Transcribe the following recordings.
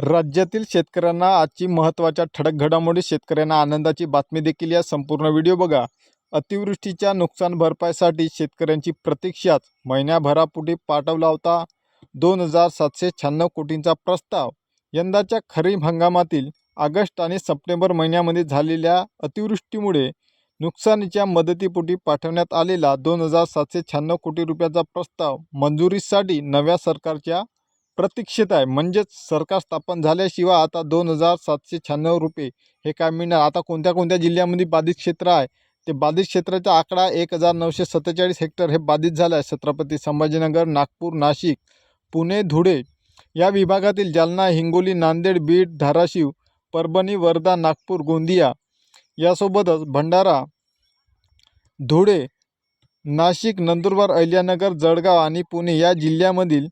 राज्यातील शेतकऱ्यांना आजची महत्त्वाच्या ठळक घडामोडी शेतकऱ्यांना आनंदाची बातमी देखील या संपूर्ण व्हिडिओ बघा. अतिवृष्टीच्या नुकसान भरपाईसाठी शेतकऱ्यांची प्रतीक्षाच महिन्याभरापुढे पाठवला होता. दोन हजार सातशे शहाण्णव कोटींचा प्रस्ताव. यंदाच्या खरीप हंगामातील ऑगस्ट आणि सप्टेंबर महिन्यामध्ये झालेल्या अतिवृष्टीमुळे नुकसानीच्या मदतीपोटी पाठवण्यात आलेला दोन हजार सातशे शहाण्णव कोटी रुपयाचा प्रस्ताव मंजुरीसाठी नव्या सरकारच्या प्रतीक्षेत आहे. म्हणजेच सरकार स्थापन झाल्याशिवाय आता दोन हजार सातशे शहाण्णव रुपये हे काय मिळणार? आता कोणत्या कोणत्या जिल्ह्यामध्ये बाधित क्षेत्र आहे? ते बाधित क्षेत्राचा आकडा एक हजार नऊशे सत्तेचाळीस हेक्टर हे बाधित झालं आहे. छत्रपती संभाजीनगर नागपूर नाशिक पुणे धुळे या विभागातील जालना हिंगोली नांदेड बीड धाराशिव परभणी वर्धा नागपूर गोंदिया यासोबतच भंडारा धुळे नाशिक नंदुरबार अहिल्यानगर जळगाव आणि पुणे या जिल्ह्यामधील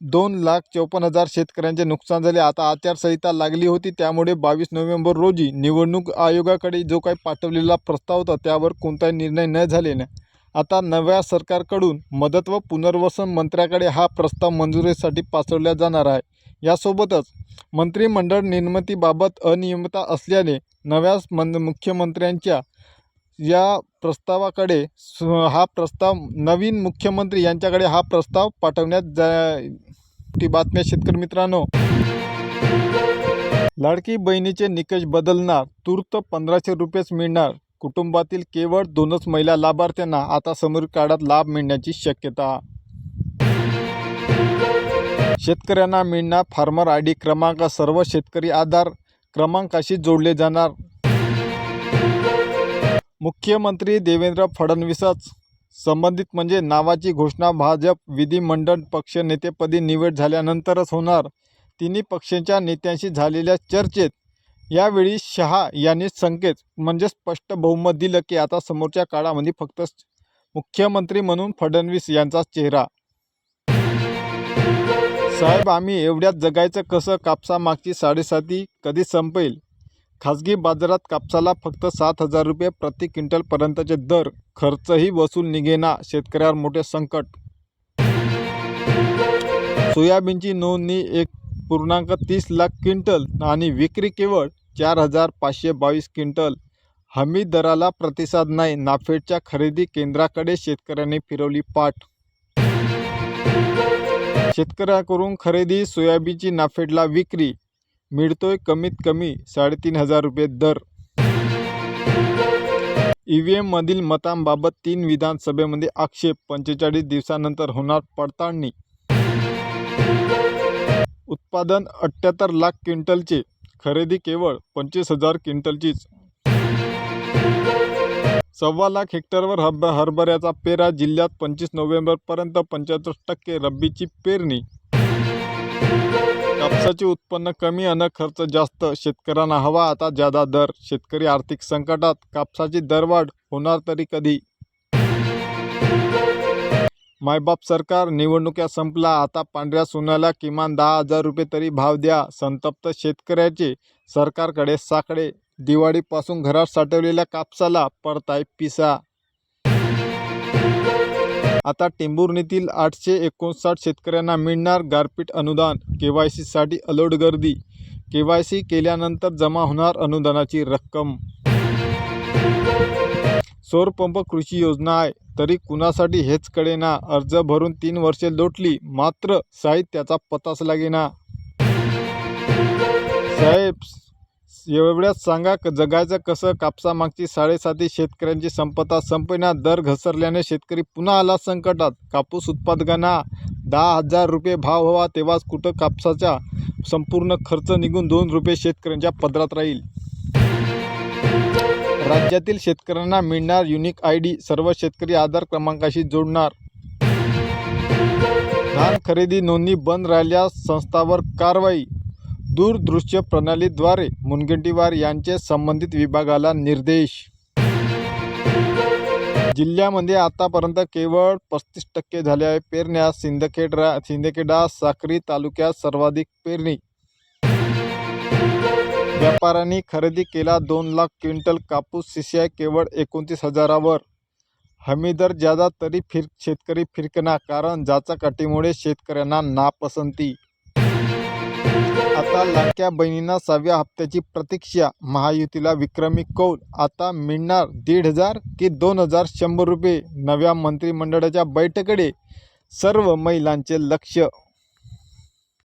दोन लाख चौपन्न हजार शेतकऱ्यांचे नुकसान झाले. आता आचारसंहिता लागली होती त्यामुळे बावीस नोव्हेंबर रोजी निवडणूक आयोगाकडे जो काही पाठवलेला प्रस्ताव होता त्यावर कोणताही निर्णय न झालेला आता नव्या सरकारकडून मदत व पुनर्वसन मंत्र्याकडे हा प्रस्ताव मंजुरीसाठी पाठवला जाणार आहे. यासोबतच मंत्रिमंडळ निर्मितीबाबत अनियमितता असल्याने नव्या मन मुख्यमंत्र्यांच्या या प्रस्तावाकडे स- हा प्रस्ताव नवीन मुख्यमंत्री यांच्याकडे हा प्रस्ताव पाठवण्यात जा ती बातम्या शेतकरी मित्रांनो. लाडकी बहिणीचे निकष बदलणार तूर्त पंधराशे रुपयेच मिळणार. कुटुंबातील केवळ दोनच महिला लाभार्थ्यांना आता समोर काळात लाभ मिळण्याची शक्यता. शेतकऱ्यांना मिळणार फार्मर आय डी क्रमांक सर्व शेतकरी आधार क्रमांकाशी जोडले जाणार. मुख्यमंत्री देवेंद्र फडणवीसच. संबंधित म्हणजे नावाची घोषणा भाजप विधिमंडळ पक्षनेतेपदी निवड झाल्यानंतरच होणार. तिन्ही पक्षांच्या नेत्यांशी झालेल्या चर्चेत. यावेळी शहा यांनी संकेत म्हणजे स्पष्ट बहुमत दिलं की आता समोरच्या काळामध्ये फक्त मुख्यमंत्री म्हणून फडणवीस यांचा चेहरा. साहेब आम्ही एवढ्यात जगायचं कसं? कापसामागची साडेसाती कधी संपेल? खाजगी बाजारात कापसाला फक्त सात हजार रुपये प्रति क्विंटलपर्यंतचे दर खर्चही वसूल निघेना शेतकऱ्यावर मोठे संकट. सोयाबीनची नोंदणी एक पूर्णांक तीस लाख क्विंटल आणि विक्री केवळ चार हजार पाचशे बावीस क्विंटल. हमी दराला प्रतिसाद नाही नाफेडच्या खरेदी केंद्राकडे शेतकऱ्यांनी फिरवली पाठ. शेतकऱ्याकडून खरेदी सोयाबीनची नाफेडला विक्री मिळतो आहे कमीत कमी साडेतीन हजार रुपये दर. ई व्ही एममधील मतांबाबत तीन विधानसभेमध्ये आक्षेप पंचेचाळीस दिवसानंतर होणार पडताळणी. उत्पादन अठ्ठ्याहत्तर लाख क्विंटलचे खरेदी केवळ पंचवीस हजार क्विंटलचीच. सव्वा लाख हेक्टरवर हब हरभऱ्याचा पेरा जिल्ह्यात पंचवीस नोव्हेंबरपर्यंत पंच्याहत्तर टक्के रब्बीची पेरणी. कापसाचे उत्पन्न कमी अन खर्च जास्त शेतकऱ्यांना हवा आता जादा दर शेतकरी आर्थिक संकटात कापसाची दरवाढ होणार तरी कधी? मायबाप सरकार निवडणुक्या संपला आता पांढऱ्या सोन्याला किमान दहा हजार रुपये तरी भाव द्या संतप्त शेतकऱ्याचे सरकारकडे साकडे दिवाळीपासून घरात साठवलेल्या कापसाला परताय पिसा आता टेंभुर्णीतील आठशे एकोणसाठ शेतकऱ्यांना मिळणार गारपीट अनुदान के वाय सीसाठी अलर्ट गर्दी. के वाय सी केल्यानंतर जमा होणार अनुदानाची रक्कम. सौरपंप कृषी योजना आहे तरी कुणासाठी हेच कळेना. अर्ज भरून तीन वर्षे लोटली मात्र साहित्याचा पताच लागेना. साहेब एवढ्याच सांगा जगायचं कसं? कापसामागची साडेसाती शेतकऱ्यांची संपदा संपना दर घसरल्याने शेतकरी पुन्हा आला संकटात. कापूस उत्पादकांना दहा हजार रुपये भाव हवा तेव्हाच कुठं कापसाचा संपूर्ण खर्च निघून दोन रुपये शेतकऱ्यांच्या पदरात राहील? राज्यातील शेतकऱ्यांना मिळणार युनिक आय डी सर्व शेतकरी आधार क्रमांकाशी जोडणार. धान खरेदी नोंदणी बंद राहिल्यास संस्थावर कारवाई दूरदृश्य प्रणालीद्वारे मुनगंटीवार यांचे संबंधित विभागाला निर्देश. जिल्ह्यामध्ये आतापर्यंत केवळ पस्तीस टक्के झाल्या आहे पेरण्या. सिंदखेडरा सिंदखेडा साक्री तालुक्यात सर्वाधिक पेरणी. व्यापाऱ्यांनी खरेदी केला दोन लाख क्विंटल कापूस. सीसीआय केवळ एकोणतीस हजारावर. हमीदर ज्यादा तरी फिर शेतकरी फिरकना कारण जाचाकाटीमुळे शेतकऱ्यांना नापसंती. आता लाडक्या बहिणींना सहाव्या हप्त्याची प्रतीक्षा. महायुतीला विक्रमी कौल. आता मिळणार दीड हजार की दोन हजार शंभर रुपये. नव्या मंत्रिमंडळाच्या बैठकीकडे सर्व महिलांचे लक्ष.